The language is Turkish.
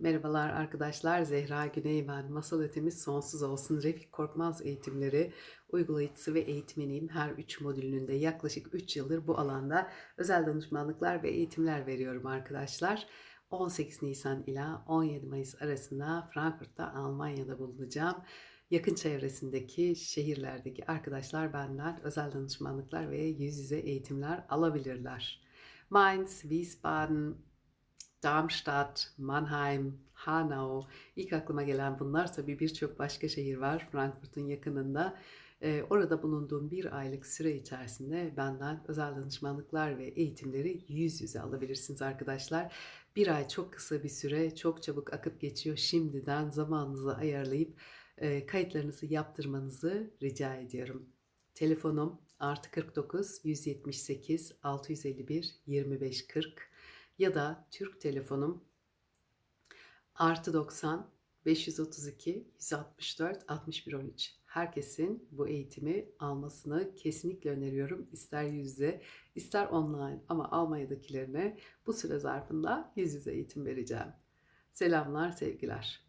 Merhabalar arkadaşlar. Zehra Güney ben. Masal Ötemiz Sonsuz Olsun Refik Korkmaz eğitimleri uygulayıcısı ve eğitmeniyim. Her 3 modülünde yaklaşık 3 yıldır bu alanda özel danışmanlıklar ve eğitimler veriyorum arkadaşlar. 18 Nisan ile 17 Mayıs arasında Frankfurt'ta Almanya'da bulunacağım. Yakın çevresindeki şehirlerdeki arkadaşlar benden özel danışmanlıklar ve yüz yüze eğitimler alabilirler. Mainz, Wiesbaden, Darmstadt, Mannheim, Hanau. İlk aklıma gelen bunlar tabii birçok başka şehir var Frankfurt'un yakınında. Ee, orada bulunduğum bir aylık süre içerisinde benden özel danışmanlıklar ve eğitimleri yüz yüze alabilirsiniz arkadaşlar. Bir ay çok kısa bir süre, çok çabuk akıp geçiyor. Şimdiden zamanınızı ayarlayıp e, kayıtlarınızı yaptırmanızı rica ediyorum. Telefonum artı 49 178 651 25 40 ya da Türk telefonum artı 90 532 164 61 13. Herkesin bu eğitimi almasını kesinlikle öneriyorum. İster yüz yüze, ister online ama Almanya'dakilerine bu süre zarfında yüz yüze eğitim vereceğim. Selamlar, sevgiler.